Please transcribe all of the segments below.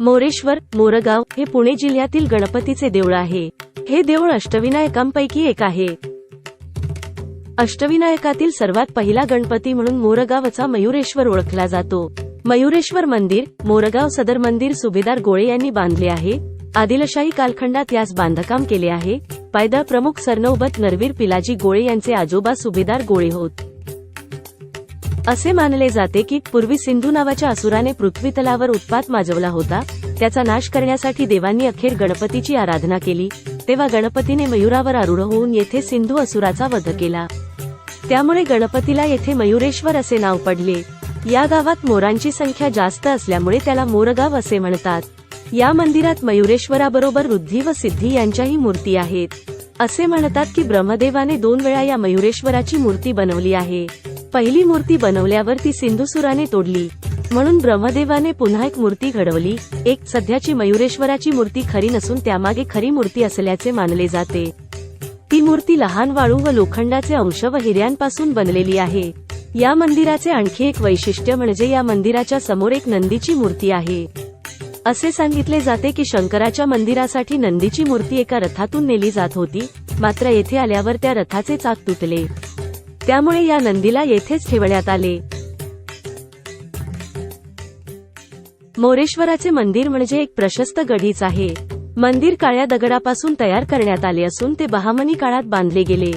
मोरेश्वर मोरगाव हे पुणे जिल्ह्यातील गणपतीचे देऊळ आहे. हे देऊळ अष्टविनायकांपैकी एक आहे. अष्टविनायकातील सर्वात पहिला गणपती म्हणून मोरगावचा मयुरेश्वर ओळखला जातो. मयुरेश्वर मंदिर मोरगाव सदर मंदिर सुभेदार गोळे यांनी बांधले आहे. आदिलशाही कालखंडात यास बांधकाम केले आहे. पायदळ प्रमुख सरनौबत नरवीर पिलाजी गोळे यांचे आजोबा सुभेदार गोळे होत. असे मानले जाते की पूर्वी सिंधू नावाच्या असुराने पृथ्वी तलावर उत्पात माजवला होता. त्याचा नाश करण्यासाठी देवांनी अखेर गणपतीची आराधना केली. तेव्हा गणपतीने मयुरावर आरूढ होऊन येथे सिंधू असुराचा वध केला. त्यामुळे गणपतीला येथे मयुरेश्वर असे नाव पडले. या गावात मोरांची संख्या जास्त असल्यामुळे त्याला मोरगाव असे म्हणतात. या मंदिरात मयुरेश्वराबरोबर रुद्धी व सिद्धी यांच्याही मूर्ती आहेत. असे म्हणतात की ब्रह्मदेवाने दोन वेळा या मयुरेश्वराची मूर्ती बनवली आहे. पहिली मूर्ती बनवल्यावर ती सिंधुसुराने तोडली. म्हणून ब्रह्मदेवाने पुन्हा एक मूर्ती घडवली. एक सध्याची मयुरेश्वराची मूर्ती खरी नसून त्यामागे खरी मूर्ती असल्याचे मानले जाते. ती मूर्ती लहान वाळू व लोखंडाचे अंश व हिऱ्यांपासून बनलेली आहे. या मंदिराचे आणखी एक वैशिष्ट्य म्हणजे या मंदिराच्या समोर एक नंदीची मूर्ती आहे. असे सांगितले जाते की शंकराच्या मंदिरासाठी नंदीची मूर्ती एका रथातून नेली जात होती मात्र येथे आल्यावर त्या रथाचे चाक तुटले. त्यामुळे या नंदीला येथेच ठेवण्यात आले. मोरेश्वराचे मंदिर म्हणजे एक प्रशस्त गढीच आहे. मंदिर काळ्या दगडापासून तयार करण्यात आले असून ते बहामनी काळात बांधले गेले.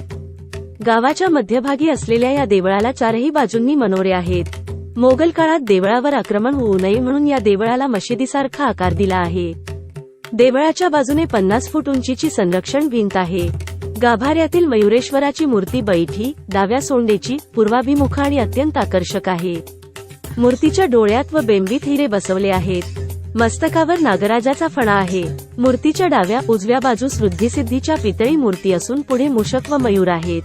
गावाच्या मध्यभागी असलेल्या या देवळाला चारही बाजूंनी मनोरे आहेत. मोगल काळात देवळावर आक्रमण होऊ नये म्हणून या देवळाला मशिदीसारखा आकार दिला आहे. देवळाच्या बाजूने पन्नास फूट उंचीची संरक्षण भिंत आहे. गाभाऱ्यातील मयुरेश्वराची मूर्ती बैठी डाव्या सोंडेची पूर्वाभिमुख आणि अत्यंत आकर्षक आहे. मूर्तीच्या डोळ्यात व बेंबीत हिरे बसवले आहेत. मस्तकावर नागराजाचा फणा आहे. मूर्तीच्या डाव्या उजव्या बाजूस वृद्धिसिद्धीच्या पितळी मूर्ती असून पुढे मूषक व मयूर आहेत.